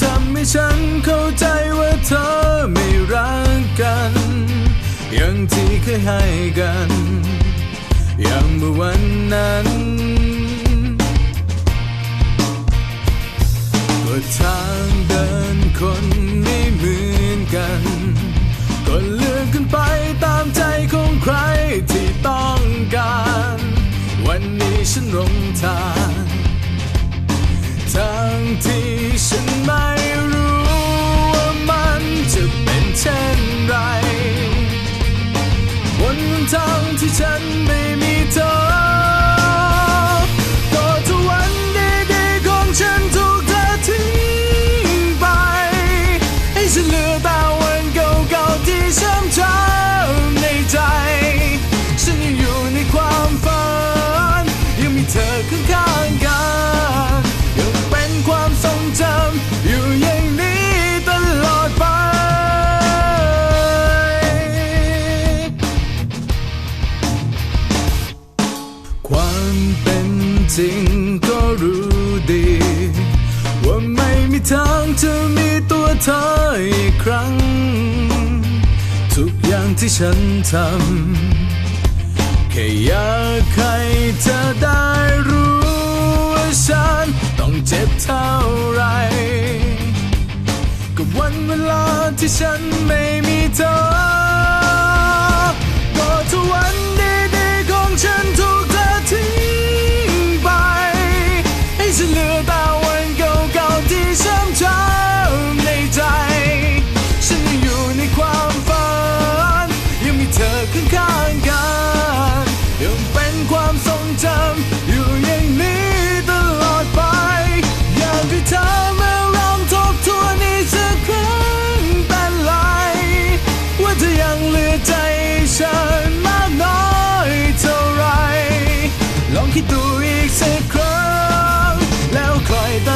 ทำให้ฉันเข้าใจว่าเธอไม่รักกัน อย่างที่เคยให้กัน อย่างเมื่อวันนั้นก็ทางเดินคนไม่เหมือนกันก็เลือกกันไปตามใจของใครที่ต้องการ วันนี้ฉันลงทาง เป็นจริงก็รู้ดี ว่าไม่มีทางเธอมีตัวเธออีกครั้ง ทุกอย่างที่ฉันทำแค่อยากให้เธอได้รู้ว่าฉันต้องเจ็บเท่าไร กับวันเวลาที่ฉันไม่มีเธอก็ทุกวัน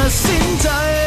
ดสินใจ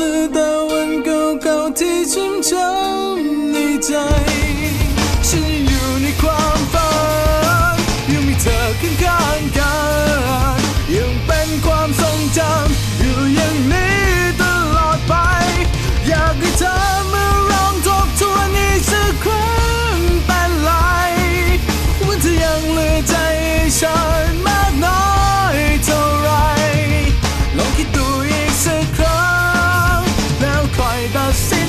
直到很วันเ站，你在。the same.